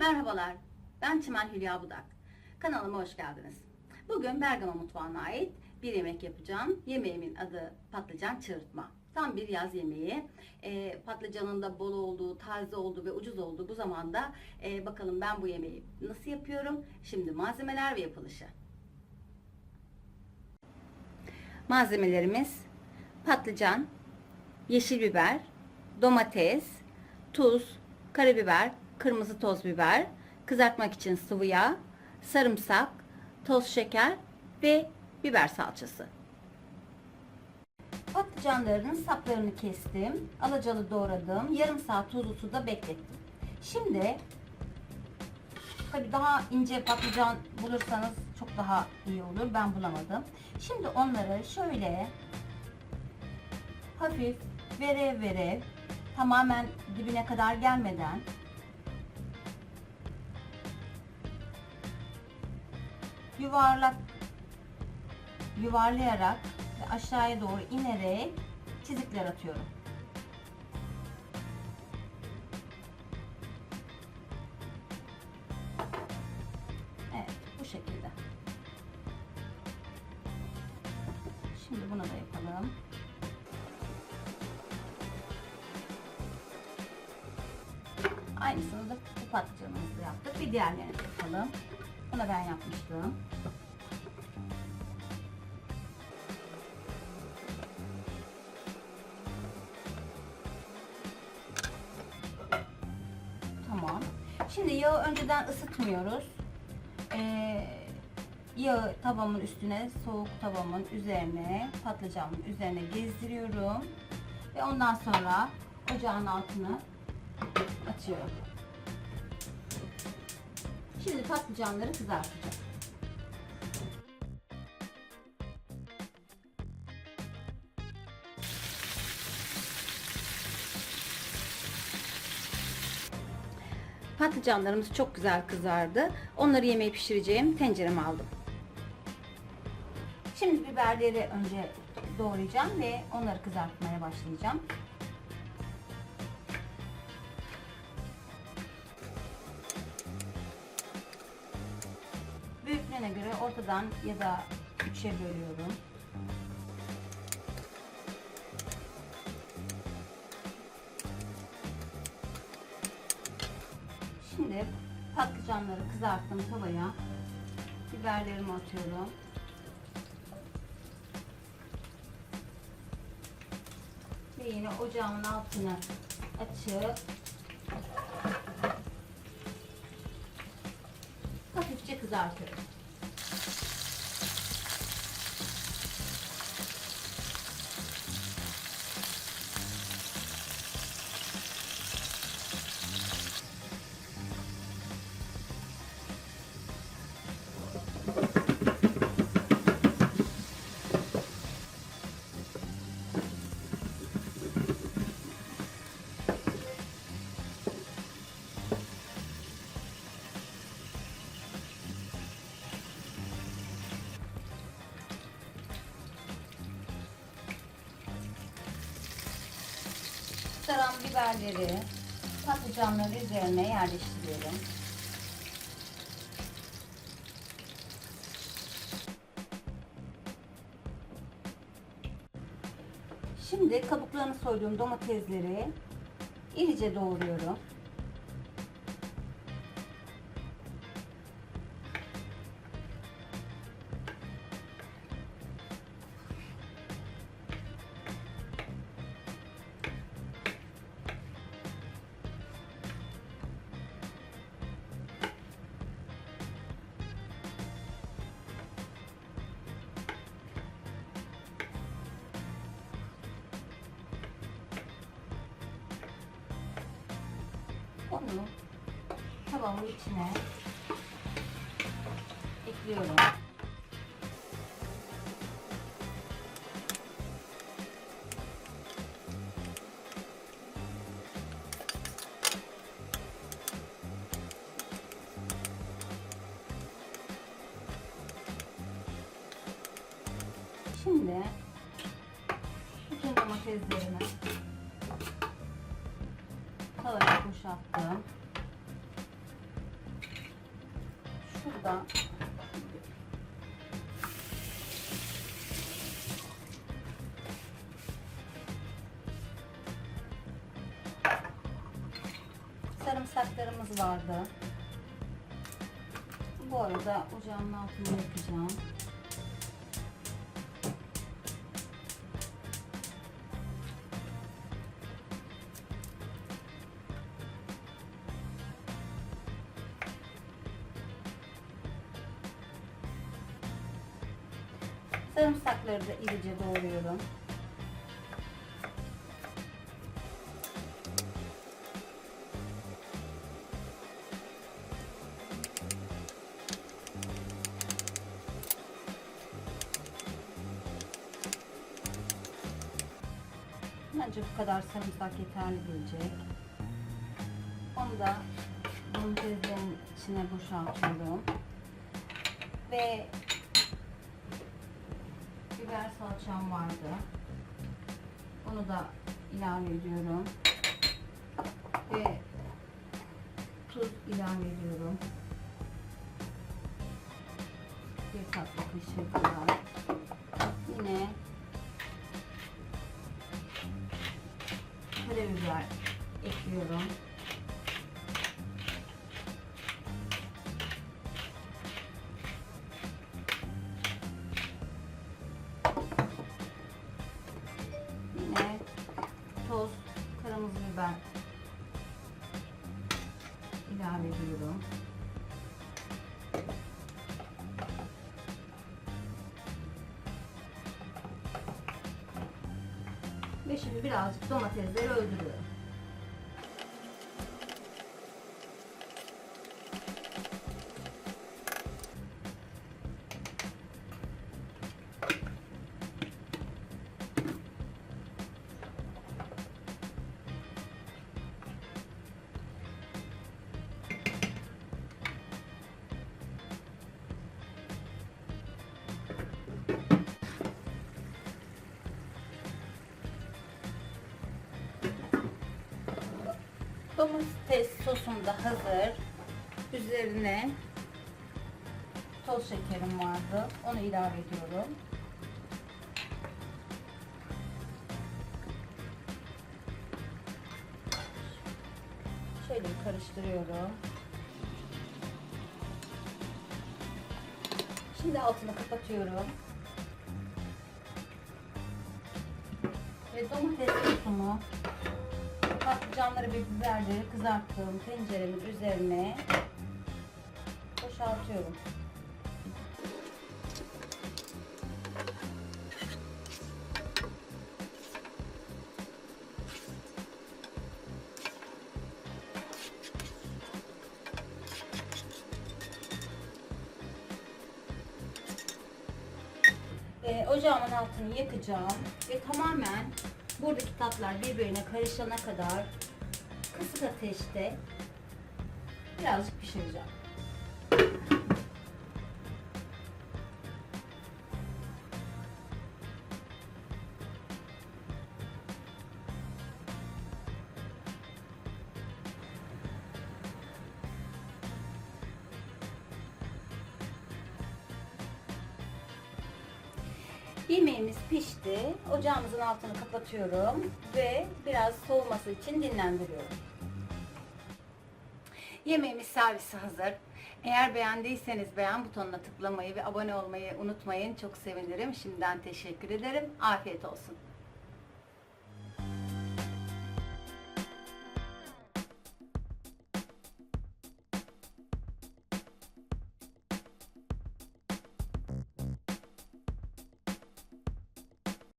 Merhabalar, ben Çimen Hülya Budak. Kanalıma hoş geldiniz. Bugün Bergama mutfağına ait bir yemek yapacağım. Yemeğimin adı patlıcan çığırtma. Tam bir yaz yemeği. Ee, patlıcanın da bol olduğu, taze olduğu ve ucuz olduğu bu zamanda e, bakalım ben bu yemeği nasıl yapıyorum? Şimdi malzemeler ve yapılışı. Malzemelerimiz patlıcan, yeşil biber, domates, tuz, karabiber, kırmızı toz biber, kızartmak için sıvı yağ, sarımsak, toz şeker ve biber salçası. Patlıcanların saplarını kestim. Alacalı doğradım. Yarım saat tuzlu suda beklettim. Şimdi tabi daha ince patlıcan bulursanız çok daha iyi olur. Ben bulamadım. Şimdi onları şöyle hafif verev verev tamamen dibine kadar gelmeden yuvarlak yuvarlayarak ve aşağıya doğru inerek çizikler atıyorum. Evet, bu şekilde. Şimdi bunu da yapalım. Aynısını da bu patlıcanımızda yaptık. Bir diğerlerini yapalım. Bunu ben yapmıştım. Tamam. Şimdi yağı önceden ısıtmıyoruz. Ee, yağı tavamın üstüne, soğuk tavamın üzerine, patlıcanın üzerine gezdiriyorum. Ve ondan sonra ocağın altını açıyorum. Şimdi patlıcanları kızartacağım. Patlıcanlarımız çok güzel kızardı. Onları yemeği pişireceğim tencereme aldım. Şimdi biberleri önce doğrayacağım ve onları kızartmaya başlayacağım. Büyüklüğüne göre ortadan ya da üçe bölüyorum. Şimdi patlıcanları kızarttım tavaya. Biberlerimi atıyorum. Ve yine ocağın altını açıp hafifçe kızartıyorum. Biberleri patlıcanların üzerine yerleştiriyorum. Şimdi kabuklarını soyduğum domatesleri irice doğruyorum. Onu tavamın içine ekliyorum. Tavaya boşalttım. Burada sarımsaklarımız vardı. Bu arada ocağın altını yakacağım. Sarımsakları da iyice doğruyorum. Bence bu kadar sarımsak yeterli gelecek. Onu da domateslerin içine boşaltıyorum. Ve biber salçam vardı. Onu da ilave ediyorum. Ve tuz ilave ediyorum. Bir tatlı kaşığı kadar. Yine karabiber ekliyorum. İlave ediyorum. Ve şimdi birazcık domatesleri öldürüyorum. Domates sosum da hazır. Üzerine toz şekerim vardı. Onu ilave ediyorum. Şöyle karıştırıyorum. Şimdi altını kapatıyorum. Ve domates sosumu patlıcanları ve biberleri kızarttığım tenceremin üzerine boşaltıyorum. Ee, ocağımın altını yakacağım ve tamamen buradaki tatlar birbirine karışana kadar kısık ateşte birazcık pişireceğim. Yemeğimiz pişti. Ocağımızın altını kapatıyorum ve biraz soğuması için dinlendiriyorum. Yemeğimiz servisi hazır. Eğer beğendiyseniz beğen butonuna tıklamayı ve abone olmayı unutmayın. Çok sevinirim. Şimdiden teşekkür ederim. Afiyet olsun.